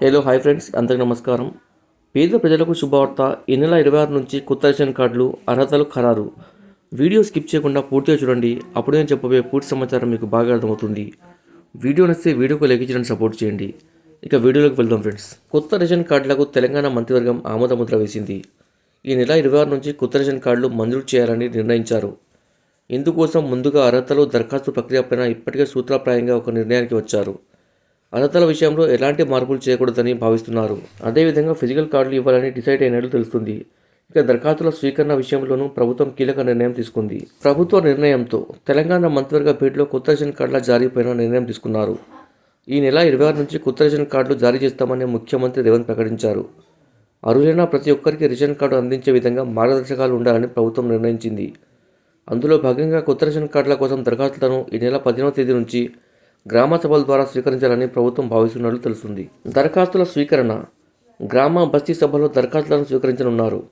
Hello hi friends అందరికీ నమస్కారం. పేద ప్రజలకు శుభవార్త. ఈ నెల ఇరవై ఆరు నుంచి కొత్త రేషన్ కార్డులు అర్హతలు ఖరారు. వీడియో స్కిప్ చేయకుండా పూర్తిగా చూడండి. అప్పుడు నేను చెప్పబోయే పూర్తి సమాచారం మీకు బాగా అర్థమవుతుంది. వీడియో నచ్చితే వీడియోకు లెక్కించడానికి సపోర్ట్ చేయండి. ఇక వీడియోలోకి వెళ్దాం ఫ్రెండ్స్ కొత్త రేషన్ కార్డులకు తెలంగాణ మంత్రివర్గం ఆమోదముద్ర వేసింది. ఈ నెల ఇరవై ఆరు నుంచి కొత్త రేషన్ కార్డులు మంజూరు చేయాలని నిర్ణయించారు. ఇందుకోసం ముందుగా అర్హతలు దరఖాస్తు ప్రక్రియపైన ఇప్పటికే సూత్రప్రాయంగా ఒక నిర్ణయానికి వచ్చారు. అర్హతల విషయంలో ఎలాంటి మార్పులు చేయకూడదని భావిస్తున్నారు. అదేవిధంగా ఫిజికల్ కార్డులు ఇవ్వాలని డిసైడ్ అయినట్లు తెలుస్తుంది. ఇక దరఖాస్తుల స్వీకరణ విషయంలోనూ ప్రభుత్వం కీలక నిర్ణయం తీసుకుంది. ప్రభుత్వ నిర్ణయంతో తెలంగాణ మంత్రివర్గ భేటీలో కొత్త రేషన్ కార్డుల జారీపైన నిర్ణయం తీసుకున్నారు. ఈ నెల ఇరవై ఆరు నుంచి కొత్త రేషన్ కార్డులు జారీ చేస్తామని ముఖ్యమంత్రి రేవంత్ ప్రకటించారు. అర్హులైన ప్రతి ఒక్కరికి రేషన్ కార్డు అందించే విధంగా మార్గదర్శకాలు ఉండాలని ప్రభుత్వం నిర్ణయించింది. అందులో భాగంగా కొత్త రేషన్ కార్డుల కోసం దరఖాస్తులను ఈ నెల పదిహేనవ తేదీ నుంచి గ్రామ సభల ద్వారా స్వీకరించాలని ప్రభుత్వం భావిస్తున్నట్లు తెలుస్తుంది. దరఖాస్తుల స్వీకరణ. గ్రామ బస్తీ సభలో దరఖాస్తులను స్వీకరించనున్నారు.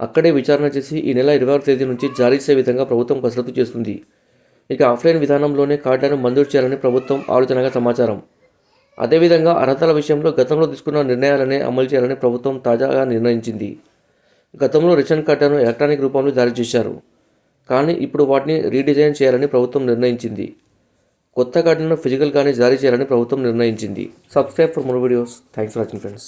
అక్కడే విచారణ చేసి ఈ నెల ఇరవై ఆరు తేదీ నుంచి జారీ చేసే విధంగా ప్రభుత్వం కసరత్తు చేస్తుంది. ఇక ఆఫ్లైన్ విధానంలోనే కార్డులను మంజూరు చేయాలని ప్రభుత్వం ఆలోచనగా సమాచారం. అదేవిధంగా అర్హతల విషయంలో గతంలో తీసుకున్న నిర్ణయాలనే అమలు చేయాలని ప్రభుత్వం తాజాగా నిర్ణయించింది. గతంలో రేషన్ కార్డులను ఎలక్ట్రానిక్ రూపంలో జారీ చేశారు. కానీ ఇప్పుడు వాటిని రీడిజైన్ చేయాలని ప్రభుత్వం నిర్ణయించింది. కొత్త కార్డులను ఫిజికల్గానే జారీ చేయాలని ప్రభుత్వం నిర్ణయించింది. Subscribe for more videos thanks for watching friends